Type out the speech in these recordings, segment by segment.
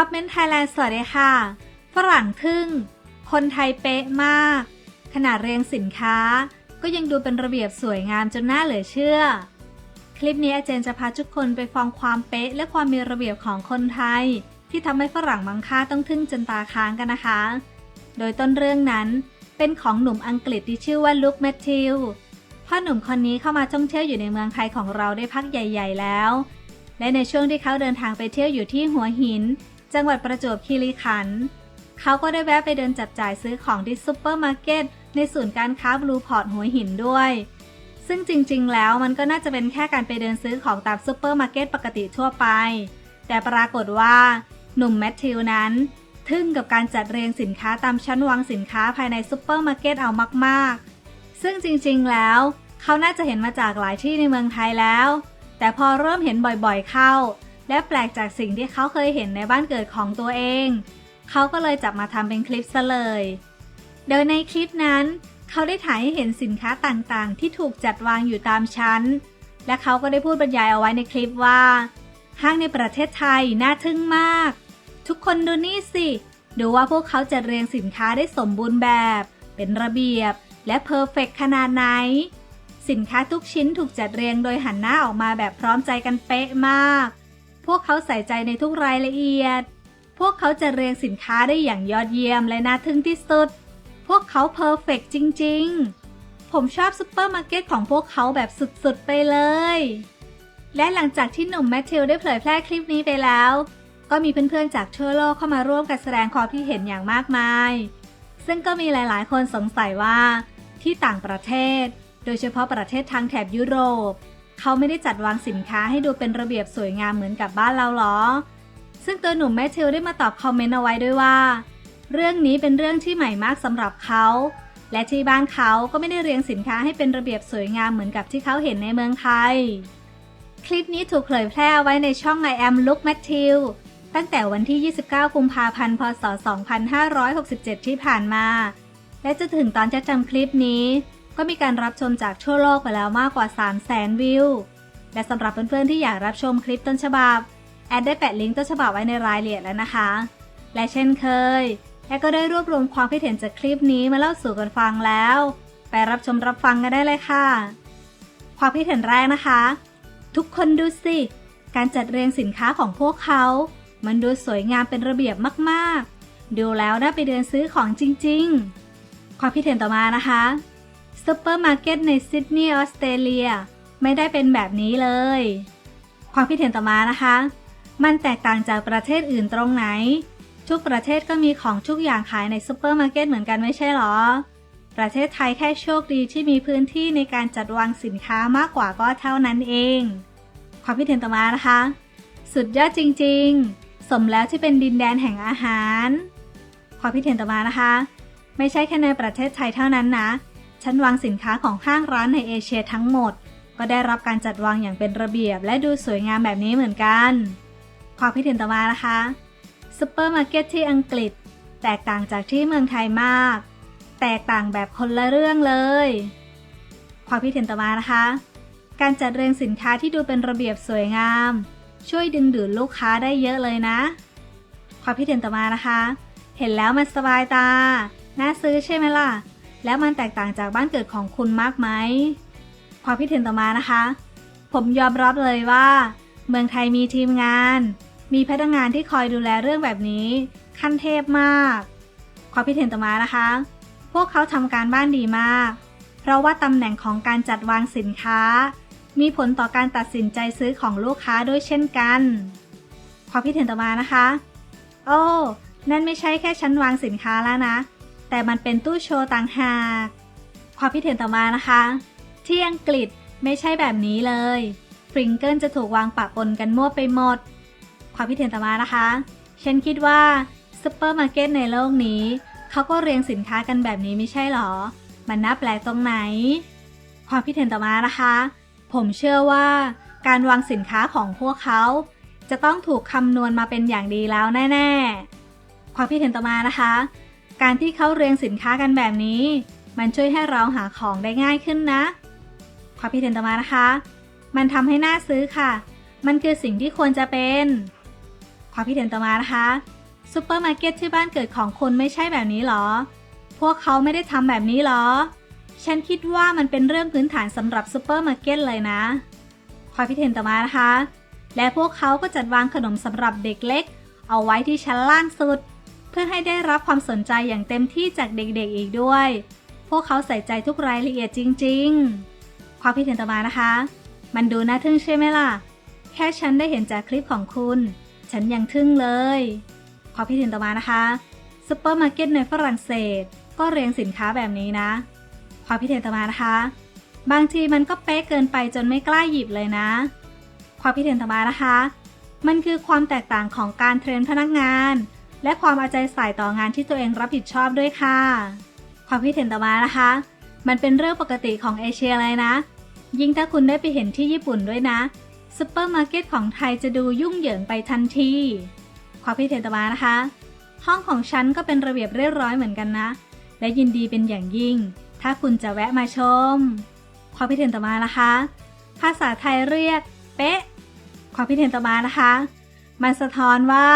ท็อปเมนไทยแลนด์สวัสดีค่ะ ฝรั่งทึ่ง คนไทยเป๊ะมาก ขนาดเรียงสินค้า ก็ยังดูเป็นระเบียบสวยงามจนน่าเหลือเชื่อ คลิปนี้อาเจนจะพาทุกคนไปฟังความเป๊ะและความมีระเบียบของคนไทย ที่ทำให้ฝรั่งบางค่าต้องทึ่งจนตาค้างกันนะคะ โดยต้นเรื่องนั้นเป็นของหนุ่มอังกฤษที่ชื่อว่าลุคแมทธิวพ่อหนุ่มคนนี้เข้ามาท่องเที่ยวอยู่ในเมืองไทยของเราได้พักใหญ่ ๆ แล้ว และในช่วงที่เขาเดินทางไปเที่ยวอยู่ที่หัวหิน จังหวัดประจวบคีรีขันธ์เขาก็ได้แวะไปเดินจับจ่ายซื้อของที่ซุปเปอร์มาร์เก็ตในศูนย์การค้าบลูพอร์ตหัวหินด้วย ซึ่งจริงๆ แล้วมันก็น่าจะเป็นแค่การไปเดินซื้อของตามซุปเปอร์มาร์เก็ตปกติทั่วไป แต่ปรากฏว่า หนุ่มแมทธิวนั้น ทึ่งกับการจัดเรียงสินค้าตามชั้นวางสินค้าภายในซุปเปอร์มาร์เก็ตเอามากๆ ซึ่งจริงๆ แล้วเขาน่าจะเห็นมาจากหลายที่ในเมืองไทยแล้ว แต่พอเริ่มเห็นบ่อยๆเข้า และแปลกจากสิ่งที่เขาเคยเห็นในบ้านเกิดของตัวเอง เขาก็เลยจับมาทำเป็นคลิปซะเลย โดยในคลิปนั้น เขาได้ถ่ายให้เห็นสินค้าต่างๆ ที่ถูกจัดวางอยู่ตามชั้น และเขาก็ได้พูดบรรยายเอาไว้ในคลิปว่า ห้างในประเทศไทยน่าทึ่งมาก ทุกคนดูนี่สิ ดูว่าพวกเขาจัดเรียงสินค้าได้สมบูรณ์แบบ เป็นระเบียบและเพอร์เฟกขนาดไหนสินค้าทุกชิ้นถูกจัดเรียงโดยหันหน้าออกมาแบบพร้อมใจกันเป๊ะมาก พวกเขาใส่ใจในทุกรายละเอียด พวกเขาจะเรียงสินค้าได้อย่างยอดเยี่ยมและน่าทึ่งที่สุด พวกเขาเพอร์เฟกจริง ๆ ผมชอบซุปเปอร์มาร์เก็ตของพวกเขาแบบสุดๆ ไปเลย และหลังจากที่หนุ่มแมทธิวได้เผยแพร่คลิปนี้ไปแล้ว ก็มีเพื่อนๆ จากทั่วโลกเข้ามาร่วมกันแสดงความคิดเห็นอย่างมากมาย ซึ่งก็มีหลายๆ คนสงสัยว่าที่ต่างประเทศ โดยเฉพาะประเทศทางแถบยุโรป เขาไม่ได้จัดวางสินค้าให้ดูเป็นระเบียบสวยงามเหมือนกับบ้านเราหรอ ซึ่งตัวหนุ่มแมทธิวได้มาตอบคอมเมนต์เอาไว้ด้วยว่า เรื่องนี้เป็นเรื่องที่ใหม่มากสำหรับเขา และที่บ้านเขาก็ไม่ได้เรียงสินค้าให้เป็นระเบียบสวยงามเหมือนกับที่เขาเห็นในเมืองไทย คลิปนี้ถูกเผยแพร่ไว้ในช่อง I am Look Matthew ตั้งแต่วันที่ 29 กุมภาพันธ์ พศ 2567 ที่ผ่านมา และจะถึงตอนจะจำคลิปนี้ ก็มีการรับชมจากทั่วโลกไปแล้วมากกว่า 300,000 วิว และสำหรับเพื่อนๆที่อยากรับชมคลิปต้นฉบับ แอดได้แปะลิงก์ต้นฉบับไว้ในรายละเอียดแล้วนะคะ และเช่นเคย แอดก็ได้รวบรวมความคิดเห็นจากคลิปนี้มาเล่าสู่กันฟังแล้ว ไปรับชมรับฟังกันได้เลยค่ะ ความคิดเห็นแรกนะคะ ทุกคนดูสิ การจัดเรียงสินค้าของพวกเขา มันดูสวยงามเป็นระเบียบมากๆ ดูแล้วน่าไปเดินซื้อของจริง ๆ ความคิดเห็นต่อมานะคะ ซูเปอร์มาร์เก็ตในซิดนีย์ออสเตรเลียไม่ได้เป็นแบบนี้เลย ความคิดเห็นต่อมานะคะ มันแตกต่างจากประเทศอื่นตรงไหน ทุกประเทศก็มีของทุกอย่างขายในซูเปอร์มาร์เก็ตเหมือนกันไม่ใช่หรอ ประเทศไทยแค่โชคดีที่มีพื้นที่ในการจัดวางสินค้ามากกว่าก็เท่านั้นเอง ความคิดเห็นต่อมานะคะ สุดยอดจริงๆ สมแล้วที่เป็นดินแดนแห่งอาหาร ความคิดเห็นต่อมานะคะ ไม่ใช่แค่ในประเทศไทยเท่านั้นนะ ชั้นวางสินค้าของห้างร้านในเอเชียทั้งหมด ก็ได้รับการจัดวางอย่างเป็นระเบียบ และดูสวยงามแบบนี้เหมือนกัน ความคิดเห็นต่อมานะคะซูเปอร์มาร์เก็ตที่อังกฤษ แตกต่างจากที่เมืองไทยมาก แตกต่างแบบคนละเรื่องเลย ความคิดเห็นต่อมานะคะ การจัดเรียงสินค้าที่ดูเป็นระเบียบสวยงาม ช่วยดึงดูดลูกค้าได้เยอะเลยนะ ความคิดเห็นต่อมานะคะ เห็นแล้วมันสบายตา น่าซื้อใช่ไหมล่ะ แล้วมันแตกต่างจากบ้านเกิดของคุณมากไหมความคิดเห็นต่อมานะคะ ผมยอมรับเลยว่า เมืองไทยมีทีมงาน มีพนักงานที่คอยดูแลเรื่องแบบนี้ ขั้นเทพมากความคิดเห็นต่อมานะคะ พวกเขาทำการบ้านดีมาก เพราะว่าตำแหน่งของการจัดวางสินค้า มีผลต่อการตัดสินใจซื้อของลูกค้าด้วยเช่นกันความคิดเห็นต่อมานะคะ โอ้ นั่นไม่ใช่แค่ชั้นวางสินค้าแล้วนะ แต่มันเป็นตู้โชว์ต่างหาก ความคิดเห็นต่อมานะคะ ที่อังกฤษไม่ใช่แบบนี้เลยฟริงเกิลจะถูกวางปะปนกันมั่วไปหมด ความคิดเห็นต่อมานะคะ ฉันคิดว่าซูเปอร์มาร์เก็ตในโลกนี้เขาก็เรียงสินค้ากันแบบนี้ไม่ใช่หรอ มันน่าแปลกตรงไหน ความคิดเห็นต่อมานะคะ ผมเชื่อว่าการวางสินค้าของพวกเขา จะต้องถูกคำนวณมาเป็นอย่างดีแล้วแน่ ๆ ความคิดเห็นต่อมานะคะ การที่เขาเรียงสินค้ากันแบบนี้ มันช่วยให้เราหาของได้ง่ายขึ้นนะ ความคิดเห็นต่อมานะคะ มันทำให้น่าซื้อค่ะ มันคือสิ่งที่ควรจะเป็น ความคิดเห็นต่อมานะคะซูเปอร์มาร์เก็ตที่บ้านเกิดของคุณไม่ใช่แบบนี้หรอ พวกเขาไม่ได้ทำแบบนี้หรอ ฉันคิดว่ามันเป็นเรื่องพื้นฐานสำหรับซูเปอร์มาร์เก็ตเลยนะ ความคิดเห็นต่อมานะคะ และพวกเขาก็จัดวางขนมสำหรับเด็กเล็ก เอาไว้ที่ชั้นล่างสุด เพื่อให้ได้รับความสนใจอย่างเต็มที่จากเด็กๆอีกด้วย พวกเขาใส่ใจทุกรายละเอียดจริงๆ ความคิดเห็นต่อมานะคะ มันดูน่าทึ่งใช่ไหมล่ะ แค่ฉันได้เห็นจากคลิปของคุณ ฉันยังทึ่งเลย ความคิดเห็นต่อมานะคะซูเปอร์มาร์เก็ตในฝรั่งเศส ก็เรียงสินค้าแบบนี้นะ ความคิดเห็นต่อมานะคะ บางทีมันก็เป๊ะเกินไปจนไม่กล้าหยิบเลยนะ ความคิดเห็นต่อมานะคะ มันคือความแตกต่างของการเทรนพนักงาน และความเอาใจใส่ต่องานที่ตัวเองรับผิดชอบด้วยค่ะ ความคิดเห็นต่อมานะคะ มันเป็นเรื่องปกติของเอเชียเลยนะ ยิ่งถ้าคุณได้ไปเห็นที่ญี่ปุ่นด้วยนะซูเปอร์มาร์เก็ตของไทยจะดูยุ่งเหยิงไปทันที ความคิดเห็นต่อมานะคะ ห้องของฉันก็เป็นระเบียบเรียบร้อยเหมือนกันนะ และยินดีเป็นอย่างยิ่ง ถ้าคุณจะแวะมาชม ความคิดเห็นต่อมานะคะ ภาษาไทยเรียก เป๊ะ ความคิดเห็นต่อมานะคะ มันสะท้อนว่า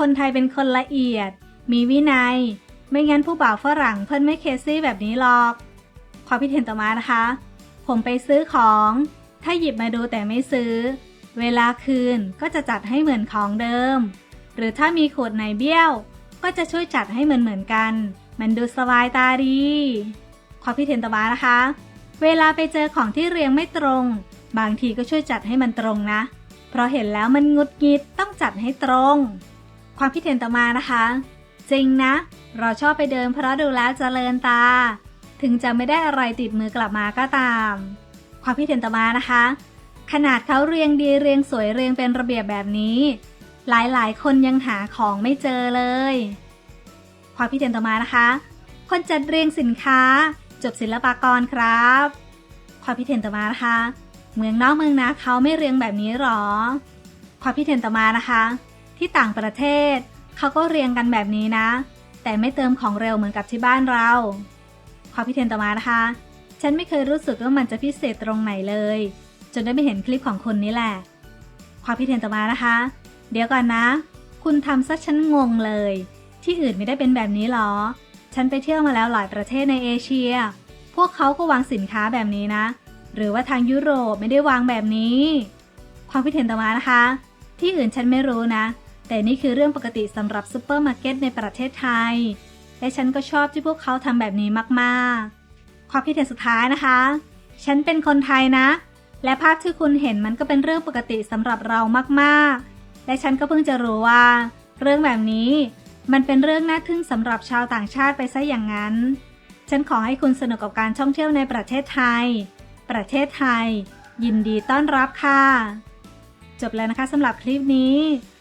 คนไทยเป็นคนละเอียด มีวินัย ไม่งั้นผู้บ่าวฝรั่งเพิ่นไม่เคซี่แบบนี้หรอก ความคิดเห็นต่อมานะคะ ผมไปซื้อของ ถ้าหยิบมาดูแต่ไม่ซื้อ เวลาคืนก็จะจัดให้เหมือนของเดิม หรือถ้ามีขวดไหนเบี้ยว ก็จะช่วยจัดให้เหมือนเหมือนกัน มันดูสบายตาดี ความคิดเห็นต่อมานะคะ เวลาไปเจอของที่เรียงไม่ตรง บางทีก็ช่วยจัดให้มันตรงนะ เพราะเห็นแล้วมันงุดงิดต้องจัดให้ตรง ความคิดเห็นต่อมานะคะ จริงนะ เราชอบไปเดินเพราะดูแล้วเจริญตา ถึงจะไม่ได้อะไรติดมือกลับมาก็ตาม ความคิดเห็นต่อมานะคะ ขนาดเขาเรียงดีเรียงสวยเรียงเป็นระเบียบแบบนี้ หลายๆ คนยังหาของไม่เจอเลย ความคิดเห็นต่อมานะคะ คนจัดเรียงสินค้า จบศิลปากรครับ ความคิดเห็นต่อมานะคะ เมืองนอกเมืองนาเขาไม่เรียงแบบนี้หรอ ความคิดเห็นต่อมานะคะ ที่ต่างประเทศ เขาก็เรียงกันแบบนี้นะ แต่ไม่เติมของเร็วเหมือนกับที่บ้านเราความคิดเห็นต่อมานะคะ ฉันไม่เคยรู้สึกว่ามันจะพิเศษตรงไหนเลย จนได้ไปเห็นคลิปของคุณนี่แหละ ความคิดเห็นต่อมานะคะ เดี๋ยวก่อนนะ คุณทำซะฉันงงเลย ที่อื่นไม่ได้เป็นแบบนี้หรอ ฉันไปเที่ยวมาแล้วหลายประเทศในเอเชีย พวกเขาก็วางสินค้าแบบนี้นะ หรือว่าทางยุโรปไม่ได้วางแบบนี้ ความคิดเห็นต่อมานะคะ ที่อื่นฉันไม่รู้นะ แต่นี่คือเรื่องปกติสำหรับซูเปอร์มาร์เก็ตในประเทศไทย และฉันก็ชอบที่พวกเขาทำแบบนี้มากๆ ความคิดเห็นสุดท้ายนะคะ ฉันเป็นคนไทยนะ และภาพที่คุณเห็นมันก็เป็นเรื่องปกติสำหรับเรามากๆ และฉันก็เพิ่งจะรู้ว่า เรื่องแบบนี้มันเป็นเรื่องน่าทึ่งสำหรับชาวต่างชาติไปซะอย่างนั้น ฉันขอให้คุณสนุกกับการท่องเที่ยวในประเทศไทย ประเทศไทย ยินดีต้อนรับค่ะ จบแล้วนะคะสำหรับคลิปนี้